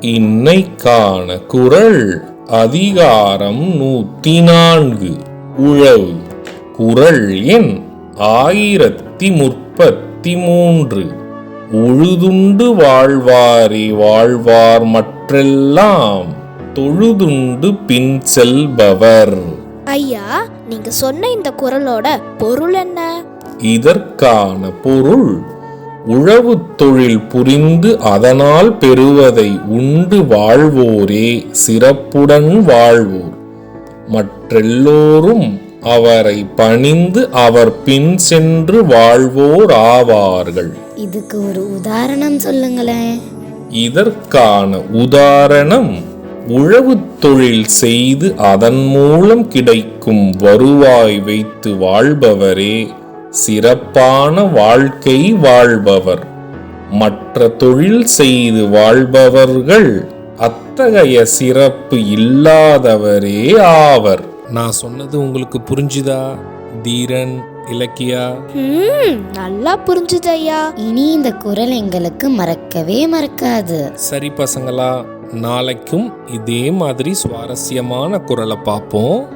இன்னைக்கான குரல் அதிகாரம் நூத்தி நான்கு உழவு. குரல் எண் ஆயிரத்தி முப்பத்தி மூன்று. உழுதுண்டு வாழ்வாரி வாழ்வார் மற்றெல்லாம் தொழுதுண்டு பின் செல்பவர். ஐயா நீங்க சொன்ன இந்த குரலோட பொருள் என்ன? இதற்கான பொருள் உழவு தொழில் புரிந்து அதனால் பெறுவதை உண்டு வாழ்வோரே சிறப்புடன் வாழ்வோர். மற்றெல்லோரும் அவரை பணிந்து அவர் பின் சென்று வாழ்வோர் ஆவார்கள். இதுக்கு ஒரு உதாரணம் சொல்லுங்களேன் இதற்கான உதாரணம் உழவு தொழில் செய்து அதன் மூலம் கிடைக்கும் வருவாய் வைத்து வாழ்பவரே சிறப்பான வாழ்க்கை வாழ்பவர். மற்ற தொழில் செய்து வாழ்பவர்கள் அத்தகைய சிறப்பு இல்லாதவரே ஆவர். நான் சொன்னது உங்களுக்கு புரிஞ்சுதா? தீரன் இலக்கியா? நல்லா புரிஞ்சுது ஐயா இனி இந்த குரல் எங்களுக்கு மறக்கவே மறக்காது. சரி பசங்களா நாளைக்கும் இதே மாதிரி சுவாரஸ்யமான குரலை பார்ப்போம்.